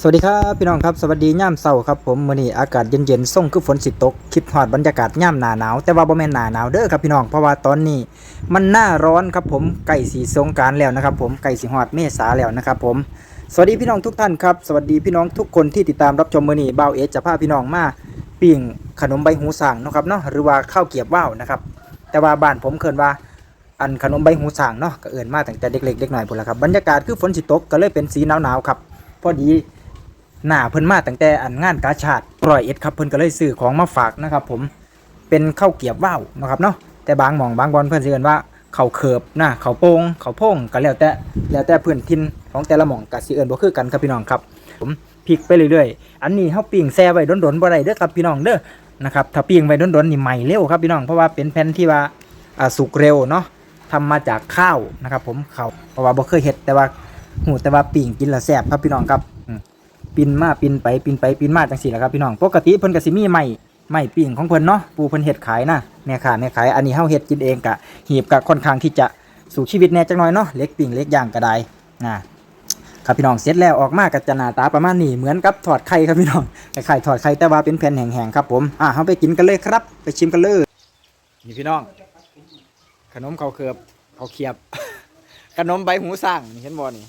สวัสดีครับพี่น้องครับสวัสดีย่ามเสาร์ครับผมมื้อนี้อากาศเย็นๆส่งคือฝนสิตกคลิปฮอดบรรยากาศย่ามหนาหนาวแต่ว่าบ่แม่นหนาหนาวเด้อครับพี่น้องเพราะว่าตอนนี้ มันหน้าร้อนครับผมใกล้สีสงการแล้วนะครับ ผมใกล้สีฮอดเมษาแล้วนะครับผมสวัสดีพี่น้องทุกท่านครับสวัสดีพี่น้องทุกคนที่ติดตามรับชมมื้อนี้บ่าวเอจะพาพี่น้องมาปิ้งขนมใบหูส่างนะครับเนาะหรือว่าข้าวเกรียบว่าวนะครับแต่ว่าบ้านผมเคินว่าอันขนมใบหูส่างเนาะก็เอิ่นมาตั้งแต่เด็กเล็กเด็กหน่อยพุ่นละครับบรรยากาศคือฝนสิตกก็เลยเป็นสีหนาวๆครับพอดี หน้าเพิ่นมาตั้งแต่อันงานกาชาดร้อยเอ็ดครับเพิ่นก็เลยซื้อของมาฝากนะครับผมเป็นข้าวเกียบว่าวนะครับเนาะแต่บางหม่องบางบอลเพิ่นสิเอิ้นว่าเขาเคิบนะข้าโป่งเขาโพ่งก็แล้วแต่แล้วแต่พื้นถิ่นของแต่ละหม่องก็สิเอิ้นบ่คือกันครับพี่น้องครับ ผมพลิกไปเรื่อยๆ อันนี้เฮาปิ้งแช่ไว้ดนๆบ่ได้เด้อครับพี่น้องเด้อนะครับถ้าปิ้งไว้ดนๆนี่ไหม้เร็วครับพี่น้องเพราะว่าเป็นแผ่นที่ว่าอ่าสุกเร็วเนาะทำมาจากข้าวนะครับ ผมเขาเพราะว่าบ่เคยเฮ็ดแต่ว่าหูแต่ว่าปิ้งกินแล้วแซ่บครับพี่น้องครับ ปินมาปินไปปินไปปินมาจังสี่แหละครับพี่น้องปกติเพิ่นก็สิมีไม้ไม้ปิ้งของเพิ่นเนาะปูเพิ่นเฮ็ดขายนะแม่ค้าแม่ขายอันนี้เฮาเฮ็ดกินเองกะหีบกะค่อนข้างที่จะสู่ชีวิตแน่จังน้อยเนาะเล็กปิ้งเล็กย่างก็ได้นะครับพี่น้องเสร็จแล้วออกมาก็จะหน้าตาประมาณนี้เหมือนกับทอดไข่ครับพี่น้องคล้ายๆทอดไข่แต่ว่าเป็นแผ่นแห้งๆครับผมอะเฮาไปกินกันเลยครับ ไปชิมกันเลยนี่พี่น้อง ขนมข้าเคือบข้าเคียบ ขนมใบหูสร้างนี่เห็นบ่นี่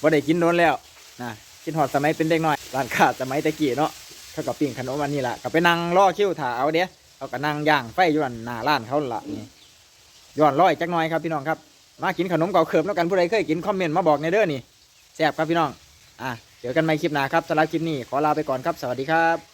บ่ได้กินโดนแล้วนะ กินหอดสมัยเป็นเด็กน้อยร้านค้าสมัยตะกี้เนาะเขาก็ปิ้งขนมอันนี้ล่ะก็ไปนั่งรอคิวถ่าเอาเด้เขาก็นั่งย่างไฟอยู่อันหน้าร้านเขาล่ะนี่ย้อนร้อยจักน้อยครับพี่น้องครับมากินขนมเก่าเขิบแล้วกันผู้ใดเคยกินคอมเมนต์มาบอกในเด้อนี่แซ่บครับพี่น้องอะเจอกันใหม่คลิปหน้าครับสำหรับคลิปนี้ขอลาไปก่อนครับสวัสดีครับ